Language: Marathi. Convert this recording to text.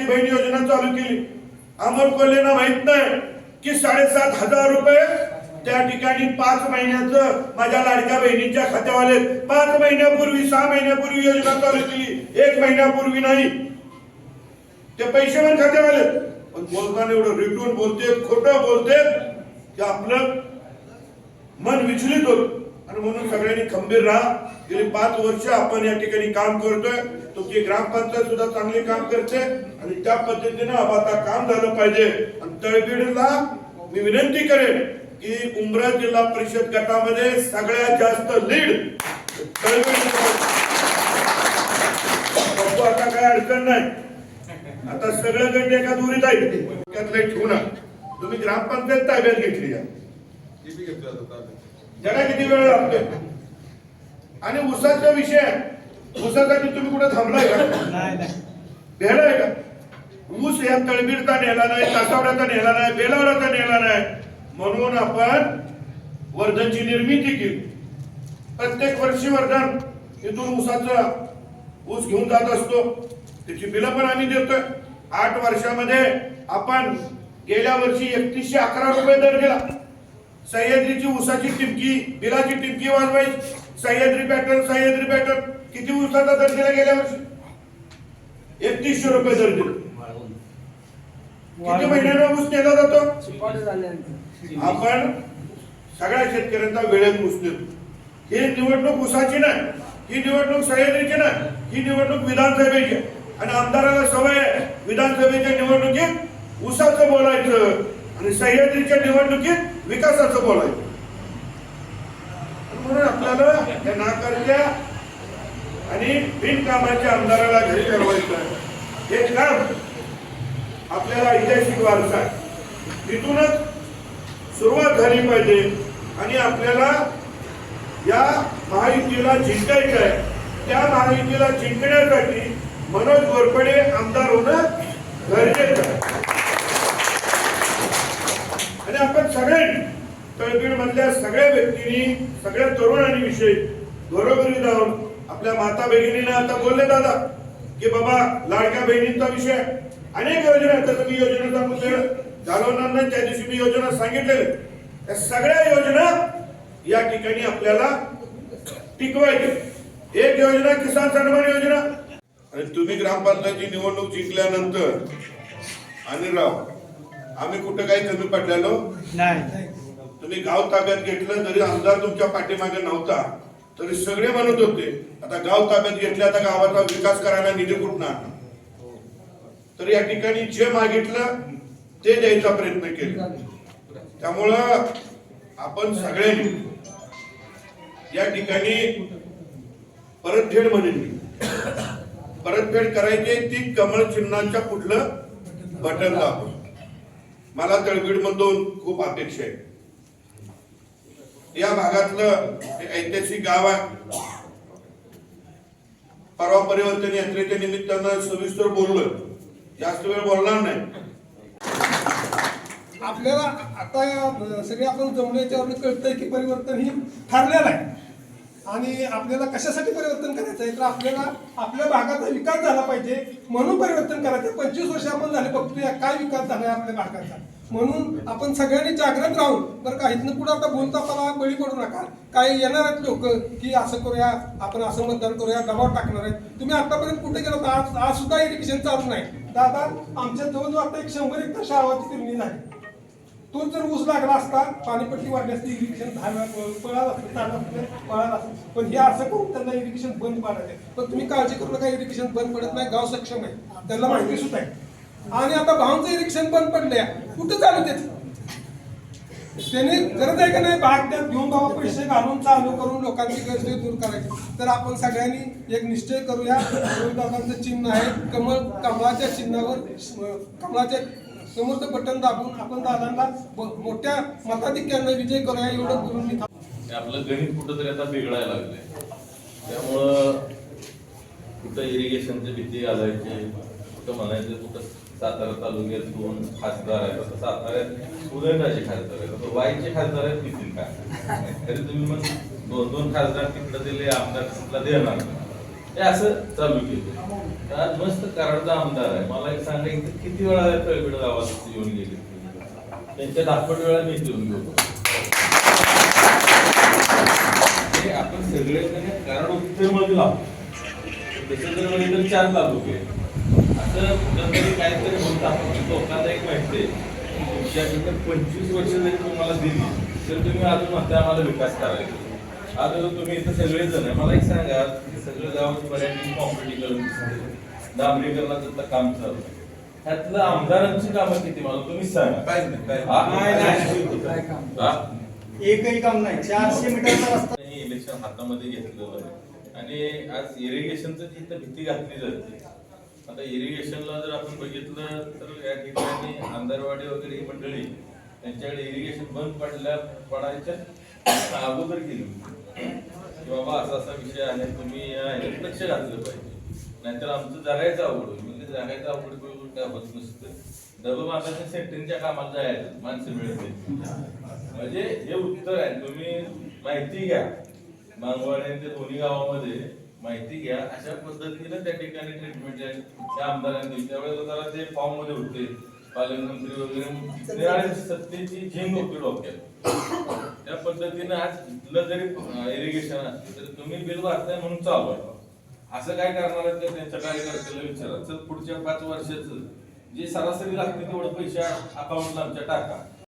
लाडकी बहीण योजना चालू केली. अमोल कोल्हेना माहीत नाही की साडेसात हजार रुपये त्या ठिकाणी पाच महिन्याचं माझ्या लाडक्या बहिणीच्या खात्यावाले पाच महिन्यापूर्वी सहा महिन्यापूर्वी योजना चालू केली. एक महिन्यापूर्वी नाही. ते पैसे पण खात्यावाले पण बोलताना एवढं रिटून बोलते खोट बोलते की आपलं मन विचलित होत. आणि म्हणून सगळ्यांनी खंबीर राहा. गेली पाच वर्ष आपण या ठिकाणी काम करतोय. तुमची ग्रामपंचायत सुद्धा चांगले काम करते. आणि त्या पद्धतीने अब आता काम झालं पाहिजे. आणि तळबीडला मी विनंती करेन की उमरा जिल्हा परिषद गटामध्ये सगळ्यात जास्त लीड तळबीड आता काय अडचण नाही. आता सगळं गट एका दुरीत आहे त्यातलं ठेवू तुम्ही ग्रामपंचायत ताब्यात घेतली जरा किती वेळ लागतोय? आणि उसाचा विषय. उसासाठी तुम्ही कुठे थांबलाय का? भेलाय का? ऊस या तळबीडचा नेला नाही तासावड्याचा नेला नाही बेलावड्याचा नेला नाही. म्हणून आपण वर्धनची निर्मिती केली. प्रत्येक वर्षी वर्धन इथून ऊसाचा ऊस घेऊन जात असतो. त्याची बिलं पण आम्ही देतोय. आठ वर्षामध्ये आपण गेल्या वर्षी एकतीसशे अकरा रुपये दर दिला. सह्याद्रीची ऊसाची टिमकी बिलाची टिमकी वाजवायची. सह्याद्री पॅटर्न सह्याद्री पॅटर्न किती ऊसाचा दर दिला गेल्या वर्षी? एकतीसशे रुपये दर दिला. किती महिन्याला ऊस नेला जातो? आपण सगळ्या शेतकऱ्यांचा वेळेत ऊस देतो ही निवडणूक उसाची नाही ही निवडणूक सह्याद्रीची नाही ही निवडणूक विधानसभेची आणि आमदाराला सवय आहे विधानसभेच्या निवडणुकीत उसाचं बोलायचं आणि सह्याद्रीच्या निवडणुकीत विकासाचं बोलायचं. म्हणून आपल्याला या नाकारच्या आणि बिनकामाच्या आमदाराला घरी ठरवायचं हे काम आपल्याला ऐतिहासिक वारसा आहे तिथूनच सुरुवात झाली पाहिजे आणि आपल्याला या महायुतीला जिंकायचं आहे त्या महायुतीला जिंकण्यासाठी मनोज गोरपडे आमदार होणं गरजेचं आहे. आणि आपण सगळ्यांनी तळबीड मधल्या सगळ्या व्यक्तींनी सगळ्या तरुणांविषयी घरोघरी जाऊन आपल्या माता भगिनींना आता बोलले दादा की बाबा लाडक्या बहिणींचा विषय आहे. अनेक योजना आहेत. मी योजना सांगून घालवणार नाही त्या दिवशी मी योजना सांगितलेल्या आहेत. त्या सगळ्या योजना या ठिकाणी आपल्याला टिकवायची. एक योजना किसान सन्मान योजना. आणि तुम्ही ग्रामपंचायतची निवडणूक जिंकल्यानंतर अनिलराव आम्ही कुठं काही कमी पडलेलो? नाही. तुम्ही गाव ताब्यात घेतलं जरी आमदार तुमच्या पाठीमागे नव्हता तरी सगळे म्हणत होते आता गाव ताब्यात घेतले आता गावाचा विकास करायला निधी कुठून आणणार? तर या ठिकाणी जे मागितलं ते द्यायचा प्रयत्न केला. त्यामुळं आपण सगळ्यांनी या ठिकाणी परतफेड म्हणेन परतफेड करायची ती कमळ चिन्हाच्या कुठलं बटन दाबून मला तळबीडमधून खूप अपेक्षा आहे. या भागातलं हे ऐतिहासिक गाव आहे. परवा परिवर्तन यात्रेच्या निमित्तानं सविस्तर बोललोय. जास्त वेळ बोलणार नाही. आपल्याला आता अं, सगळे आपण जमल्याच्यावर कळतंय की परिवर्तन ही ठरलेलं आहे. आणि आपल्याला कशासाठी परिवर्तन करायचं आहे तर आपल्याला आपल्या भागाचा विकास झाला पाहिजे म्हणून परिवर्तन करायचं पंचवीस वर्ष आपण झाले बघतोय काय विकास झालाय आपल्या भागाचा. म्हणून आपण सगळ्यांनी जागृत राहून बरं का इथनं पुढे आता आपल्याला बळी पडू नका. काही येणार आहेत लोक की असं करूया आपण असं मतदान करूया दबाव टाकणार आहेत. तुम्ही आतापर्यंत कुठे गेलो आज आज सुद्धा इरिगेशन चालू नाही. दादा आमच्या जवळजवळ आता एक शंभर एकर शाळाची पेरणी झाली. तो जर ऊस लागला असता पाणीपट्टी वाढली असती इरिगेशन झालं असतं चाललं असतं पळाला असतं. पण हे असं करून त्यांना इरिगेशन बंद पाडायचं आहे. पण तुम्ही काळजी करू नका इरिगेशन बंद पडत नाही गाव सक्षम आहे. त्यांना माहिती सुद्धा आहे. आणि आता भावांचं इरिगेशन बंद पडलंय. कुठं चालू त्याचं त्याने गरज आहे का नाही? भाग त्यात घेऊन बाबा पैसे घालून चालू करून लोकांची गरज दूर करायची. तर आपण सगळ्यांनी एक निश्चय करूया. दादांचं चिन्ह आहे. कमळ कमळाच्या चिन्हावर कमळाच्या समोरचं बटन दाबून आपण दादांना मोठ्या मताधिक्यानं विजय करूया एवढं करून मी आपलं गणित कुठंतरी आता बिघडायला लागलंय. त्यामुळं कुठं इरिगेशनची भीती घालायची कुठं म्हणायचं कुठं सातारा तालुक्यात दोन खासदार आहेत. आता साताऱ्यात उदयनाचे खासदार आहेत. आता वाईचे खासदार आहेत किती काय? तरी तुम्ही मग दोन दोन खासदार तिकडे दिले आमदार तिथला देणार हे असं चालू केलं आज मस्त कराडचा आमदार आहे. मला एक सांगा इथे किती वेळा तळबीड गावात येऊन गेले? त्यांच्या दाखवट वेळा मी इथे येऊन गेलो. हे आपण सगळे कारण उत्तरमध्ये लावतो तसं जर तर चार तालुके असं कुठंतरी काहीतरी होत. आपण लोकांना एक माहिती आहे. पंचवीस वर्ष जरी तुम्हाला दिली तर तुम्ही अजून म्हणता आम्हाला विकास करायला जर तुम्ही इथं सगळे जण आहे. मला एक सांगा की सगळं गावात बऱ्यापैकी कॉम्पिटिकरण डांबरीकरणाचं काम चालू आहे. त्यातलं आमदारांची कामं किती? मला तुम्हीच सांगा? एकही काम नाही. चारशे मीटरचा रस्ता. त्यांनी इलेक्शन हातामध्ये घेतलेलं आहे. आणि आज इरिगेशनचं जिथं भीती घातली जाते. आता इरिगेशनला जर आपण बघितलं तर या ठिकाणी आंदरवाडी वगैरे ही मंडळी त्यांच्याकडे इरिगेशन बंद पडल्या पडायच्या. अगोदर केली होती की बाबा असा असा विषय आहे तुम्ही लक्ष घातलं पाहिजे. नाहीतर आमचं जगायचं आवड होईल म्हणजे जगायचं आवड करून काय होत नसतं. डबल माणसाच्या सेटिंगच्या कामाला जायचं. माणसं मिळते म्हणजे हे उत्तर आहे. तुम्ही माहिती घ्या. मांगवाडे ते दोन्ही गावामध्ये माहिती घ्या. अशा पद्धतीने त्या ठिकाणी ट्रीटमेंट आहे त्या आमदारांनी त्यावेळेस जरा ते फॉर्ममध्ये होते. पालकमंत्री वगैरे. सत्तेची झेंग होती डोक्यात. त्या पद्धतीने आज इथलं जरी इरिगेशन असते तर तुम्ही बिल भरताय म्हणून चालू आहे. असं काय करणार आहे ते त्यांच्या कार्यकर्त्याला विचारा. चल पुढच्या पाच वर्षाचं जे सरासरी लागते तेवढं पैसे अकाउंटला आमच्या टाका.